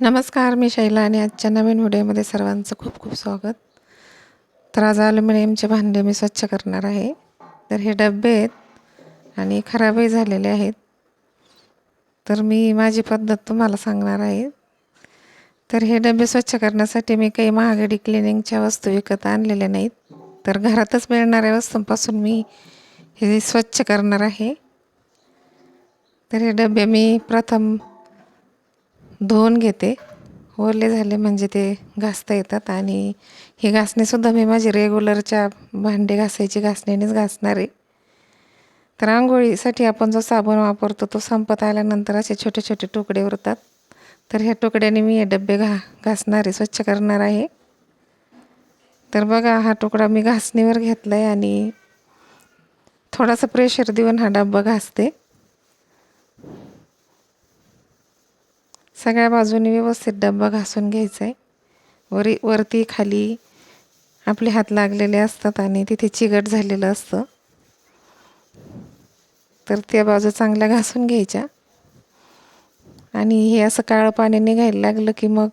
नमस्कार मी शैला आणि आजच्या नवीन व्हिडिओमध्ये सर्वांचं खूप खूप स्वागत. तर आज ॲल्युमिनियमचे भांडे मी स्वच्छ करणार आहे. तर हे डबे आहेत आणि खराबही झालेले आहेत. तर मी माझी पद्धत तुम्हाला सांगणार आहे. तर हे डबे स्वच्छ करण्यासाठी मी काही महागडी क्लिनिंगच्या वस्तू विकत आणलेल्या नाहीत. तर घरातच मिळणाऱ्या वस्तूंपासून मी हे स्वच्छ करणार आहे. तर हे डबे मी प्रथम धुवून घेते. ओले झाले म्हणजे ते घासता येतात आणि ही घासणीसुद्धा मी माझी रेग्युलरच्या भांडे घासायची घासणीनेच घासणार आहे. तर आंघोळीसाठी आपण जो साबण वापरतो तो संपत आल्यानंतर असे छोटे छोटे तुकडे उरतात. तर ह्या तुकड्याने मी हे डबे घा घासणार आहे स्वच्छ करणार आहे. तर बघा हा तुकडा मी घासणीवर घेतला आहे आणि थोडासा प्रेशर देऊन हा डब्बा घासते. सगळ्या बाजूने व्यवस्थित डब्बा घासून घ्यायचा आहे वरी वरती खाली आपले हात लागलेले असतात आणि तिथे चिगट झालेलं असतं. तर त्या बाजू चांगल्या घासून घ्यायच्या. आणि हे असं काळं पाणी निघायला लागलं की मग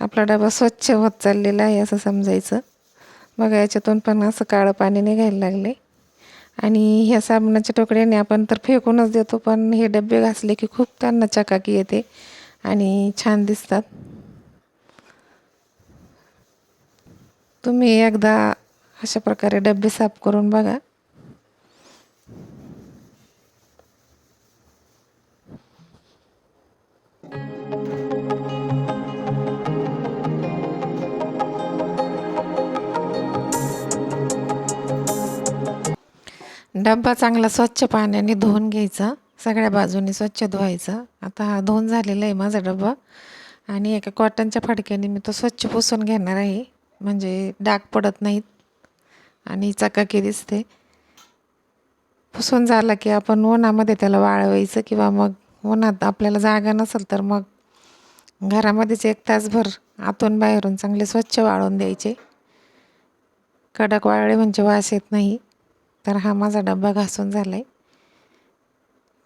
आपला डबा स्वच्छ होत चाललेला आहे असं समजायचं. बघा याच्यातून पण असं काळं पाणी निघायला लागले. आणि ह्या साबणाच्या टोकड्याने आपण तर फेकूनच देतो पण हे डबे घासले की खूप त्यांना चकाकी येते. आणि छान दिसतात. तुम्ही एकदा अशा प्रकारे डबे साफ करून बघा. डब्बा चांगला स्वच्छ पाण्याने धुवून घ्यायचा. सगळ्या बाजूनी स्वच्छ धुवायचा. आता हा धुवून झालेला आहे माझा डबा. आणि एका कॉटनच्या फडक्याने मी तो स्वच्छ पुसून घेणार आहे. म्हणजे डाग पडत नाहीत. आणि चकाकी दिसते. पुसून झाला की आपण उन्हामध्ये त्याला वाळवायचं किंवा मग उन्हात आपल्याला जागा नसेल तर मग घरामध्येच एक तासभर आतून बाहेरून चांगले स्वच्छ वाळवून द्यायचे. कडक वाळले म्हणजे वास येत नाही. तर हा माझा डब्बा घासून झाला आहे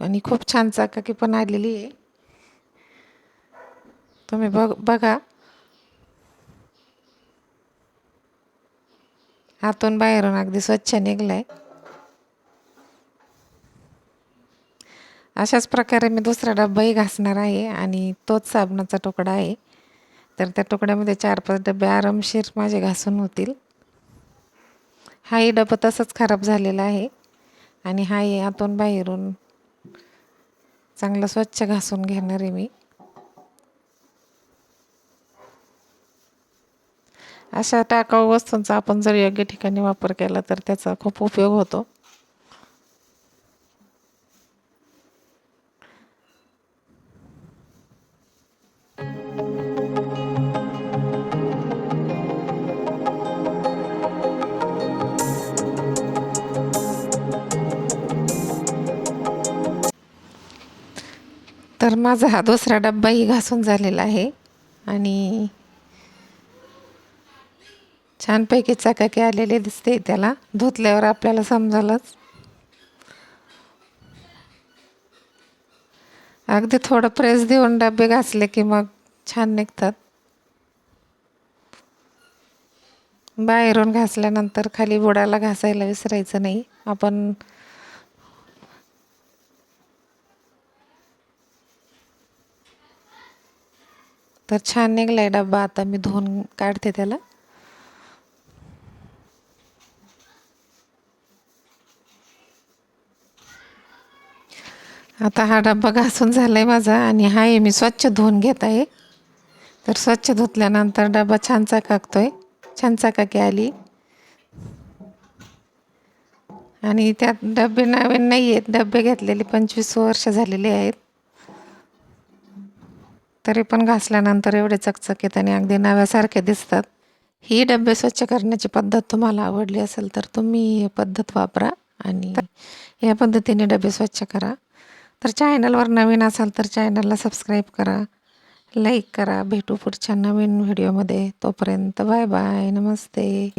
आणि खूप छान चाकाकी पण आलेली आहे. तुम्ही बघ बघा. आतून बाहेरून अगदी स्वच्छ निघलं आहे अशाच प्रकारे मी दुसरा डब्बाही घासणार आहे आणि तोच साबणाचा तुकडा आहे. तर त्या तुकड्यामध्ये चार पाच डबे आरामशीर माझे घासून होतील. हाही डबा तसंच खराब झालेला आहे. आणि हाही आतून बाहेरून चांगलं स्वच्छ घासून घेणार आहे मी. अशा टाकाऊ वस्तूंचा आपण जर योग्य ठिकाणी वापर केला तर त्याचा खूप उपयोग होतो. तर माझा हा दुसरा डब्बाही घासून झालेला आहे. आणि छानपैकी चकाकी आलेले दिसते त्याला. धुतल्यावर आपल्याला समजालच. अगदी थोडं प्रेस देऊन डबे घासले की मग छान निघतात. बाहेरून घासल्यानंतर खाली बुडाला घासायला विसरायचं नाही. आपण तर छान निघलाय डब्बा. आता मी धुवून काढते त्याला. आता हा डब्बा घासून झाला आहे माझा आणि हा आहे मी स्वच्छ धुवून घेत आहे. तर स्वच्छ धुतल्यानंतर डबा छान आहे छान चाकाकी आली. आणि त्यात डबे नवीन नाही आहेत डबे घेतलेले पंचवीस वर्ष झालेले आहेत. तरी पण घासल्यानंतर एवढे चकचकीत आणि अगदी नव्यासारखे दिसतात. ही डबे स्वच्छ करण्याची पद्धत तुम्हाला आवडली असेल तर तुम्ही ही पद्धत वापरा आणि या पद्धतीने डबे स्वच्छ करा. तर चॅनलवर नवीन असाल तर चॅनलला सबस्क्राईब करा लाईक करा. भेटू पुढच्या नवीन व्हिडिओमध्ये तोपर्यंत बाय बाय नमस्ते.